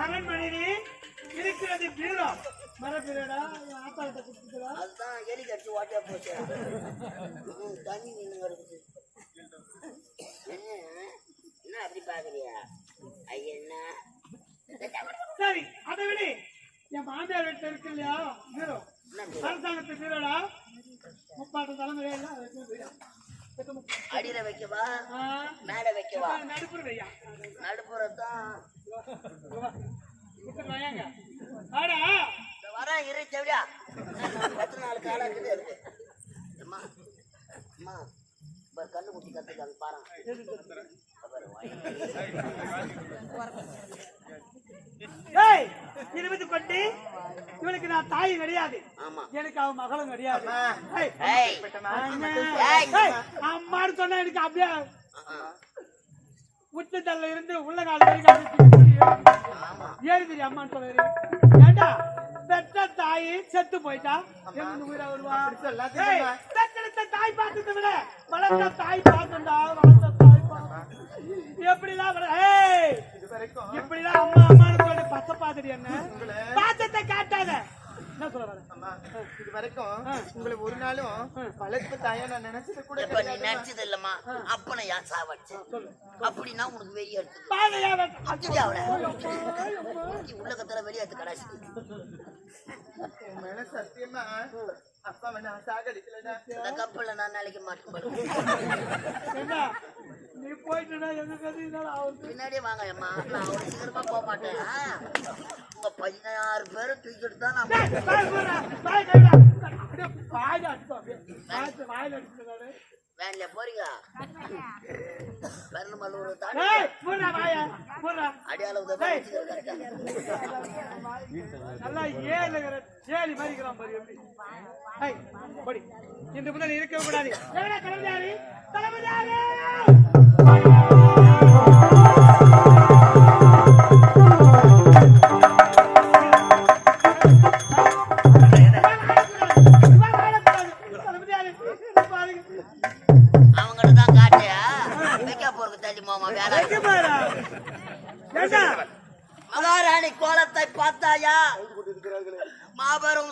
அரண்மனையிலே இருக்கிறது பீரோ. மர பீரோடா? ஆத்தாட்ட கொடுத்துக்கிறா அதுதான் எலி கடிச்சு ஓட்டே போச்சு. தண்ணி நின்று வருது. என்ன? அப்படி பாக்குறியா? ஐயா என்ன? சரி அதை விடு. என் மாமியார் வீட்டுல இருக்கு இல்லையா? பீரோ? அரசாங்கத்து பீரோடா? முப்பாட்டு தலைமுறையா அடியில வைக்கவா? மேல வைக்கவா? நடுப்புறத்தான் வரேன் இரு செவிடா. எத்தனை நாள் காலம் இருக்குது இருக்கு. அம்மா அம்மா இப்போ கண்ணு குத்தி கத்துக்காங்க பாருங்க இருபது பட்டி இவளுக்கு நான் தாய் கிடையாது. ஆமா. எனக்கு அவன் மகளும் கிடையாது. அம்மான்னு சொன்னா எனக்கு அப்படியே உச்சத்தல்ல இருந்து உள்ள கால வரைக்கும் ஏழு தெரியும் அம்மான்னு சொல்லுறேன் ஏண்டா? பெற்ற தாய் செத்து போயிட்டா? எங்க உயிரா வருவா? தாய் பார்த்ததை விட வளர்த்த தாய் பார்த்தா வளர்த்த தாய் பார்த்தா ஏய் இப்படிலாம் அம்மா சொல்லி பச்சை பாத்துடி என்ன? பாத்தத்தை காட்டாத. என்ன சொல்ல வர? அம்மா, இது வரைக்கும் உங்களை ஒரு நாளும் வளர்ப்பு தாயா நான் நினைச்சது கூட இப்ப நீ நினைச்சது இல்லம்மா? அப்பனை ஏன் சாவடிச்சு அப்படின்னா உனக்கு வெளியே எடுத்து அவளை? உள்ள கத்துல வெளியே எடுத்து கடாசி மேல சத்தியமா அப்பா நான் சாகடிக்கலடா. இந்த கப்பல்ல நான் நினைக்க மாட்டேன். நீ போயிட்டுனா எங்க கதை பின்னாடியே வாங்க அம்மா நான் அவ்வளவு சீக்கிரமா போக மாட்டேன்? உங்க பதினாறு பேரை தூக்கிட்டு தான் நான் வாயில. வாய்க்கு வாயில அடிச்சுக்கிறாரு. வேன்ல போறீங்க பெருமல்லூர் தாண்டி. அடியால நல்லா ஏழு இருக்கிற- ஏழு மாதிரி இருக்கிறான் பாரு எப்படி. போடி. இன்று முதல் இருக்கவே கூடாது தளபதியாரு? தளபதியாரு! இவன்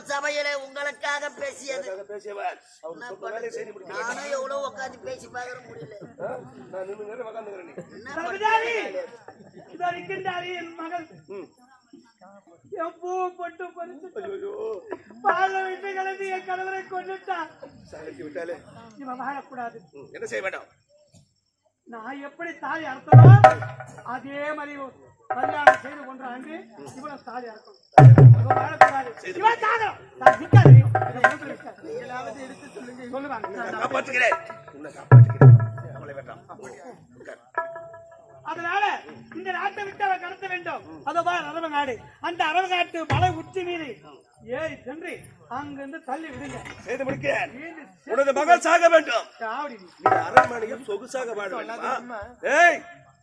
மாபெரும் சபையிலே உங்களுக்காக பேசியது. பேசியவர் என்ன பண்றது? நானும் எவ்வளவு உட்காந்து பேசி பார்க்கற முடியல. நான் நின்று உட்காந்துக்கிறேன் என்ன தளபதியாரு, இதோ இருக்கின்றாரு என் மகள். என் பூ பொட்டு பறிச்சு ஐயோ பால விட்டு கலந்து என் கணவரை கொண்டுட்டான் விட்டாலே. இவன் வாழக்கூடாது. என்ன செய்ய வேண்டாம்? நான் எப்படி தாலி அறுத்தனோ அதே மாதிரி கல்யாணம் செய்து. அதனால இந்த நாட்டை விட்டு அவன் கடத்த வேண்டும். அதோ அரப நாடு. அந்த அரப நாட்டு மலை உச்சி மீது ஏறி சென்று அங்கிருந்து தள்ளி விடுங்க. செய்து முடிக்க உனது மகள் சாக வேண்டும். அரண்மனையில் சொகுசாக வாழ வேண்டுமா? ஏய்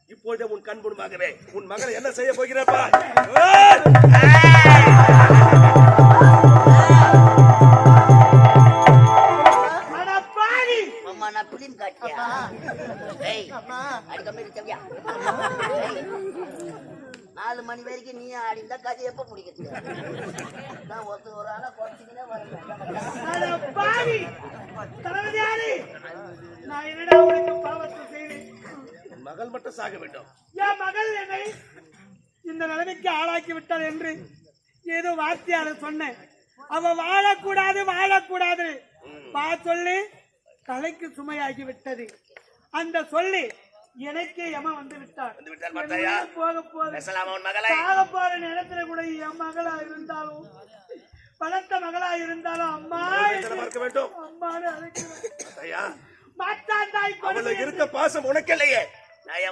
இப்பொழுதே உன் கண் முன்பாகவே உன் மகளை என்ன செய்ய போகிறப்பா? நாலு மணி வரைக்கும் நீ ஆடிந்தா கதை எப்ப முடிக்கிறது? நான் ஒருத்தர் ஒரு ஆளா குறைச்சிக்கினே வரல அட பாவி தளபதியாரு நான் என்னடா உனக்கு பாவத்தை செய்தேன் உன் மகள் மட்டும் சாக வேண்டும். என் மகள் என்னை இந்த நிலைமைக்கு ஆளாக்கி விட்டாள் என்று ஏதோ வார்த்தையால சொன்னேன். அவ வாழக்கூடாது வாழக்கூடாது. பா சொல்லி தலைக்கு சுமையாகி விட்டது. அந்த சொல்லி எனக்கே யம வந்து விட்டார் போக சாக போற நேரத்துல கூட என் மகளா இருந்தாலும் பலத்த மகளா இருந்தாலும் அம்மா பார்க்க வேண்டும். ஐயா மாட்டாந்தாய் இருக்க பாசம் உனக்கு இல்லையே. நான்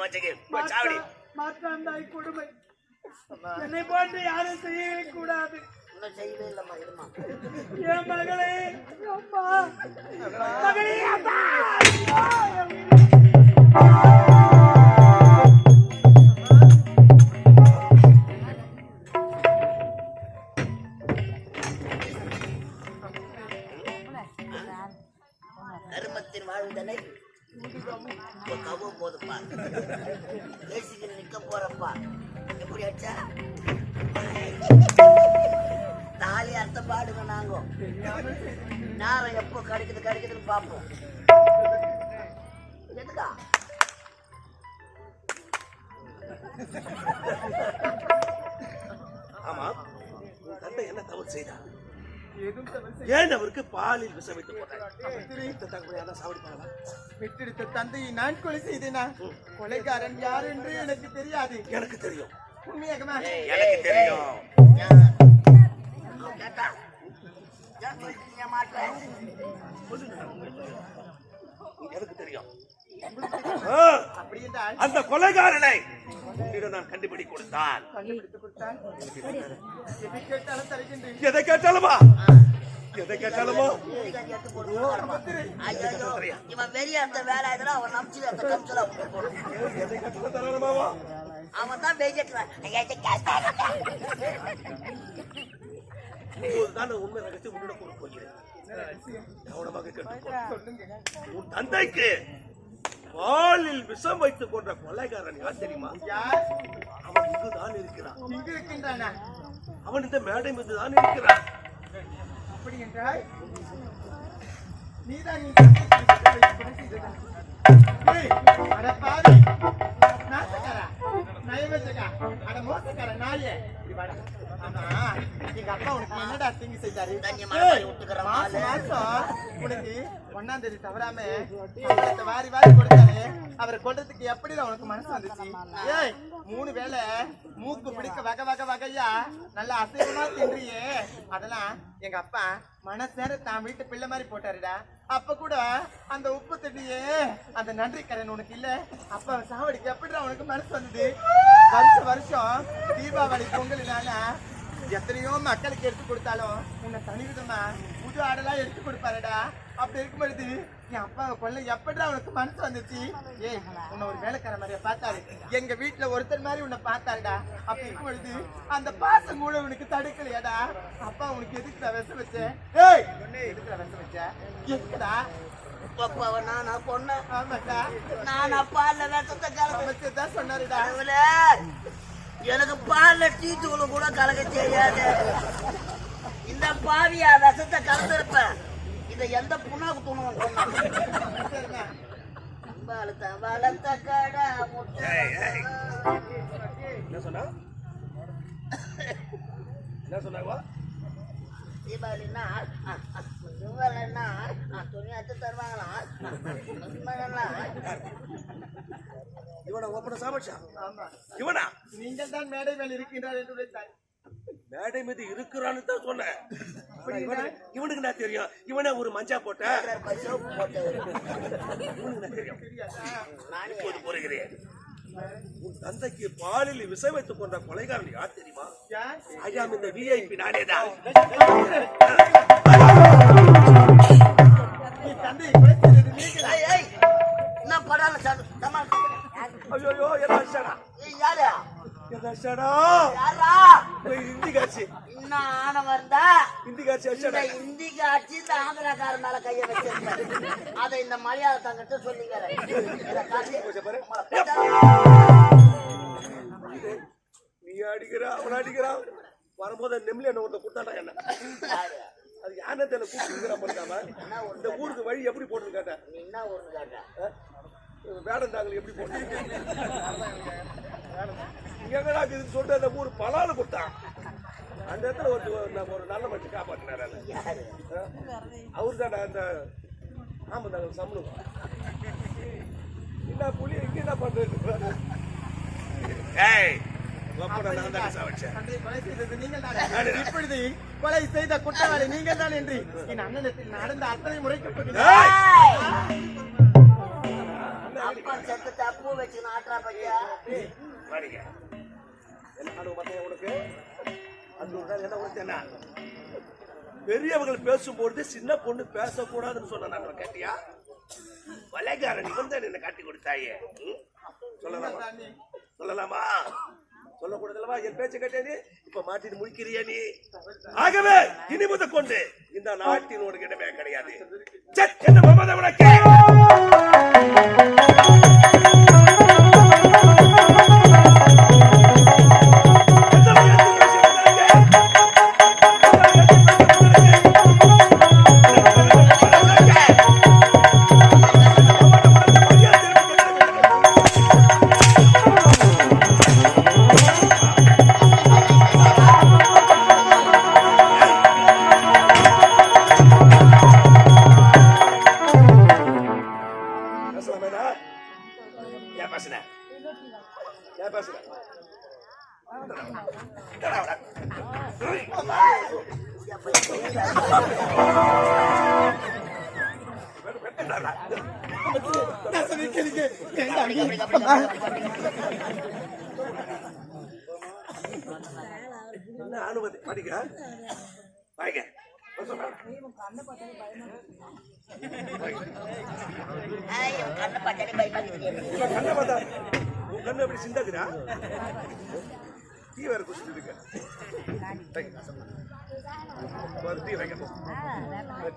போய் சாவடி. மாட்டாந்தாய் கொடுமை. என்னை போன்று யாரும் கூடாது செய்யவே இல்லம்மா இருமா. என் மகளே அம்மா மகளே. அம்மா தவறு செய்தார். ஏன் அவருக்கு பாலில் சாவடிப்பாங்களா பெற்றெடுத்த தந்தையை நான் கொலை செய்தேனா? கொலைகாரன் யார் என்று எனக்கு தெரியாது. எனக்கு தெரியும். உண்மையாகமா எனக்கு தெரியும். எனக்கு தெரியும் அந்த கொலைகாரனை உன்னிடம் நான் கண்டுபிடி கொடுத்தான் எதை கேட்டாலும்? கேட்டாலுமா? இவன் வெளியே அந்த வேலை ஆயிடுறா அவன் நம்பிச்சு அந்த கம்சல எதை கேட்டாலும் தரணுமாவா? அவன் தான் உண்மை ரகசியம் உன்னிடம் கூற போகிறேன். கவனமாக கேட்டுக்கோ சொல்லுங்க உன் தந்தைக்கு பாலில் விஷம் வைத்துக் கொண்ட கொலைகாரன் யார் தெரியுமா அவன் இங்குதான் இருக்கிறான் இங்கு இருக்கின்றானா அவன் இந்த மேடை மீது தான் இருக்கிறான் அப்படி என்றால் நீதான் நீ அட பாவி, நாசக்காரா, நயவஞ்சகா, அட மோசக்கார நாயே, எங்க அப்பா உனக்கு என்னடா தீங்கு செய்தாரு? மாசம் மாசம் உனக்கு ஒண்ணாம் தேதி தவறாம வாரி வாரி கொடுத்தாரு அவரை கொல்றதுக்கு எப்படிடா உனக்கு மனசு வந்துச்சு ஏய் மூணு வேளை மூக்கு பிடிக்க வகை வகை வகையா நல்லா அசைவமா தின்றியே அதெல்லாம் எங்க அப்பா மனசேர தான் வீட்டு பிள்ளை மாதிரி போட்டாருடா அப்ப கூட அந்த உப்பு தண்ணியே அந்த நன்றி கடன் உனக்கு இல்ல அப்ப சாவடிக்கு எப்படிடா உனக்கு மனசு வந்தது வருஷம் வருஷம் தீபாவளி பொங்கல்னால எத்தனையோ மக்களுக்கு எடுத்து கொடுத்தாலும் உன்னை தனிவிதமா புது ஆடெல்லாம் எடுத்து கொடுப்பாருடா. அப்படி இருக்கும் பொழுது என் அப்பாவை கொல்ல எப்படிடா உனக்கு மனசு வந்துச்சு? ஏய் உன்னை ஒரு வேலைக்கார மாதிரியா பார்த்தாரு. எங்க வீட்டுல ஒருத்தர் மாதிரி உன்னை பார்த்தாருடா. அப்படி இருக்கும் பொழுது அந்த பாசம் கூட உனக்கு தடுக்கலையாடா. அப்பா உனக்கு எதுக்குடா விஷம் வச்ச? ஏய் எதுக்குடா விஷம் வச்ச? எதுக்குடா? அவன் நான் பொண்ணு. ஆமாடா. நான் பால்ல விஷத்தை கலந்து சொன்னாருடா. எனக்கு பால்ல டீ தூளு கூட கலக்க தெரியாது. இந்த பாவியா விஷத்தை கலந்துருப்பேன் இதை எந்த புண்ணாக்கு தூணும். வளர்த்த வளர்த்த கடை முட்டை. என்ன சொன்னா? என்ன சொன்னாவா தீபாவளினா துணி எடுத்து தருவாங்களா? இவனை ஓப்பன சாமட்சா ஆமா. இவனா? நீங்கள் தான் மேடை மேல் இருக்கின்றார் என்று உரைத்தார் மேடை மீது இருக்கிறான்னு தான் சொன்னேன். இவனுக்கு என்ன தெரியும்? இவனே ஒரு மஞ்சா போட்ட. இவனுக்கு என்ன தெரியும்? நானே. இப்போது உன் தந்தைக்கு பாலில் விஷம் வைத்துக் கொண்ட கொலைகாரன் யார் தெரியுமா? ஐயாம் இந்த விஐபி நானேதான் நீ தந்தை ஐயோ எதாச்சடா யாரு? எதாச்சடா யாரா? இந்தி காட்சி. இன்னும் ஆணவம் இருந்தா இந்தி காட்சி ஆந்திராக்கார மேல கைய வச்சிருக்காரு அதை இந்த மலையாளத்தங்கிட்ட சொல்லிக்கிறேன் இதை காட்டி பாரு. உங்களை போட்டா- நீ அடிக்கிறா அவன் அடிக்கிறான் வரும்போது நெம்லி என்ன ஒருத்த கொடுத்தாடா என்ன? அது யானை தெரியல கூப்பிட்டு பண்ணிட்டாம இந்த ஊருக்கு வழி எப்படி போட்டு கேட்டேன். நீ என்ன ஊருன்னு கேட்ட வேடந்தாங்கல் எப்படி போட்டு இங்க எங்கடா இருக்குதுன்னு சொல்லிட்டு அந்த ஊர் பலால கொடுத்தான். அந்த இடத்துல ஒரு ஒரு நல்ல மனுஷன் காப்பாத்தினாரு யாரு அவரு தான் அந்த ஆமாந்தாங்க சம்பளம் என்ன புலி இங்க என்ன பண்றது? ஏய் கொலை செய்த குற்றவாளி நீங்கள் தான் என்று என் அண்ணனத்தில் நடந்த அத்தனை முறைக்கு அப்பா செத்து தப்பு வச்சு நாட்டா பையா? என்ன உனக்கு? அது ஒரு என்ன பெரியவர்கள் பேசும்பொழுது சின்ன பொண்ணு பேசக்கூடாதுன்னு சொன்ன நான் கேட்டியா? வலைகாரன் தான் என்ன காட்டி கொடுத்தாயே. சொல்லலாமா? சொல்லலாமா? சொல்லக்கூடாதுல்லவா? என் பேச்ச கேட்டே இப்ப மாட்டிட்டு முடிக்கிறியா நீ? ஆகவே இனி முத கொண்டு இந்த நாட்டின் ஒரு இடமே கிடையாது. என்ன மமதை உனக்கு? அனுமதி? படிக்க வாங்க ஐயோ, கண்ணை பார்த்தாலே பயமா இருக்குது. கண்ணை பார்த்தா உன் கண்ணு எப்படி சிந்தாதுடா தீ வேற குடிச்சிட்டு இருக்க. டீ வைங்க ஒரு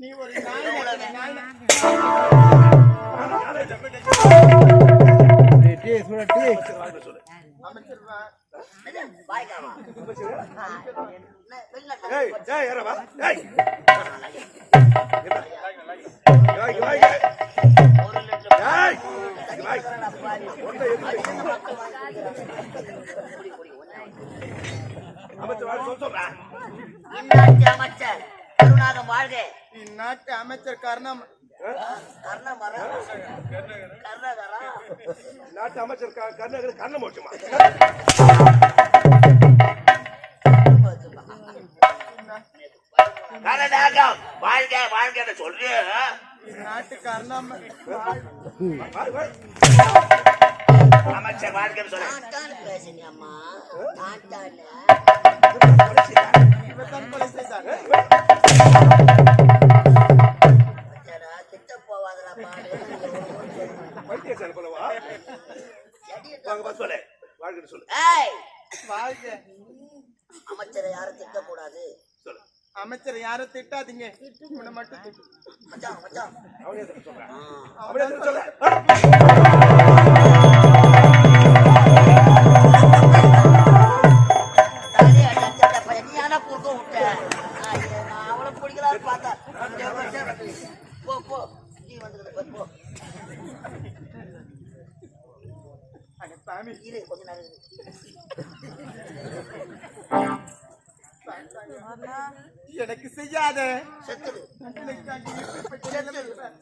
நீ ஒரு நாய் நாய் அமைச்சர் வாழ்க்கை சொல்லு அமைச்சர் சொல்ல கருணாகம் வாழ்க. இந்நாட்டு அமைச்சர் கர்ணம் கர்ணகரா? நாட்டு அமைச்சர் க- கர்நாடக கண்ண மோட்சமா கர்நாடகம் வாழ்க வாழ்க சொல்றேன் இந்நாட்டு கர்ணம் அமைச்சர் வாழ்க்கைன்னு சொல்ல. பேசுனி அம்மா அமைச்சரை யாரும் திட்டக்கூடாது அமைச்சர் யாரும் திட்டாதீங்க. இவனை மட்டும் திட்டு. மச்சான் மச்சான். அவனே சொல்றேன். அவனே சொல்ல சாமி இரு கொஞ்ச நேரம். எனக்கு செய்யாத செத்துடு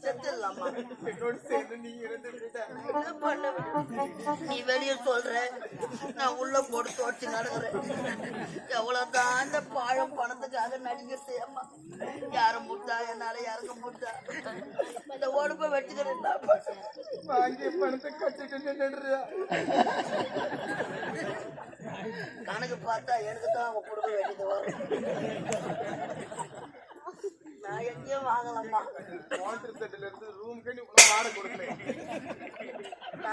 செத்துடலாமா என்னோடு சேர்ந்து நீ பண்ண? நீ வெளிய சொல்ற நான் உள்ள போட்டு தோச்சு நடக்கிறேன். எவ்வளவுதான் இந்த பாழம் பணத்துக்காக நடிக்கிறது அம்மா. யாரும் முட்டா என்னால யாருக்கும் முட்டா இந்த உடம்ப வச்சுக்கிறேன் வாங்கி பணத்தை கட்டிட்டு நின்றுடுறியா கணக்கு பார்த்தா எனக்கு தான் அவன் கொடுக்க வேண்டியது வரும் நான் எங்கேயும் வாங்கலாம்மா. வாட்டர் செட்டில் இருந்து ரூமுக்கு நீ வாடகை கொடுக்கல நான் எதனா மென்டலா நான் சர்ச்சையில் தெரியும்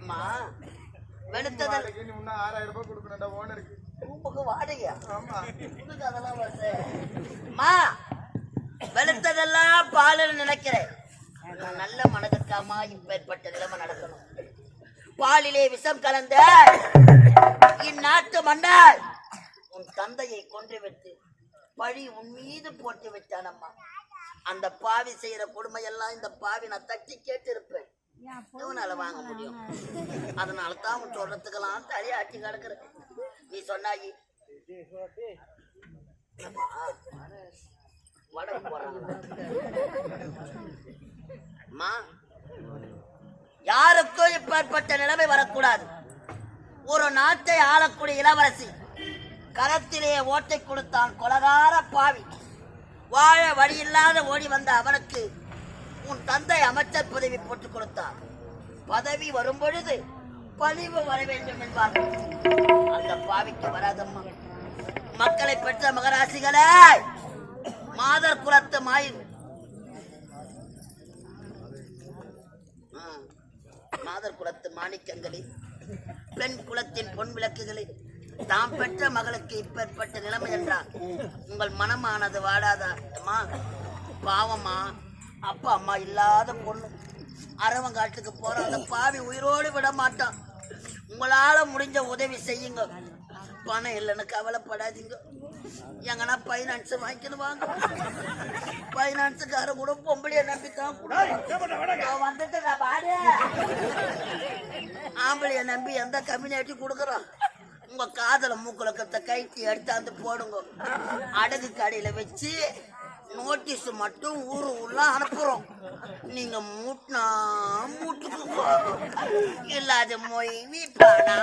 அம்மா. வெளுத்ததல். இன்னும் ஆறாயிரம் ரூபாய் கொடுக்கணும்டா ஓனருக்கு. ரூமுக்கு வாடகையா? ஆமா. உனக்கு அதெல்லாம் வருது அம்மா வெளுத்ததெல்லாம் பாலுன்னு நினைக்கிறேன். நான் நல்ல மனதுக்காமா இப்பேற்பட்ட நிலைமை நடக்கணும். பாலிலே விஷம் கலந்த இந்நாட்டு மன்னர் உன் தந்தையை கொன்று விட்டு பழி உன் மீது போட்டு விட்டானம்மா. அந்த பாவி செய்யற கொடுமையெல்லாம் இந்த பாவி நான் தட்டி கேட்டு இருப்பேன் இவனால வாங்க முடியும். அதனால தான் அவன் சொல்றதுக்கெல்லாம் தலையாட்டி கிடக்குற நீ சொன்னாயி. வடை போறாங்க. அம்மா யாருக்கும் இப்பேற்பட்ட நிலைமை வரக்கூடாது. ஒரு நாட்டை ஆளக்கூடிய இளவரசி கரத்திலே ஓட்டை கொடுத்தான் கொலகார பாவி. வாழ வழியில்லாத ஓடி வந்த அவனுக்கு உன் தந்தை அமைச்சர் பதவி போட்டுக் கொடுத்தார். பதவி வரும் பொழுது பணிவு வர வேண்டும் என்பார்கள் அந்த பாவிக்கு வராதம்மா. மக்களை பெற்ற மகராசிகளே மாதர் குலத்து மாயின். ஆ, மாதர் குலத்து மாணிக்கங்களில் பெண் குலத்தின் பொன் விளக்குகளில் தாம் பெற்ற மகளுக்கு இப்பேற்பட்ட நிலைமை என்றால் உங்கள் மனமானது வாடாதா? அம்மா பாவம்மா. அப்பா அம்மா இல்லாத பொண்ணு. அரவங்காட்டுக்கு போற அந்த பாவி உயிரோடு விட மாட்டான். உங்களால முடிஞ்ச உதவி செய்யுங்க. பணம் இல்லைன்னு கவலைப்படாதீங்க. எங்கன்னா பைனான்ஸ் வாங்கிக்கணும் வாங்க. பைனான்ஸுக்கார கூட பொம்பளைய நம்பித்தான் கொடுக்குறான். வந்துட்டு ஆம்பளைய நம்பி எந்த கம்யூனிட்டி கொடுக்குறோம் உங்க காதல மூக்குலக்கத்தை கைட்டி எடுத்தாந்து போடுங்க. அடகு கடையில வச்சு நோட்டீஸ் மட்டும் ஊரு உள்ள அனுப்புறோம். நீங்க மூட்டினா மூட்டுக்கு இல்லாத மொய் வீட்டானா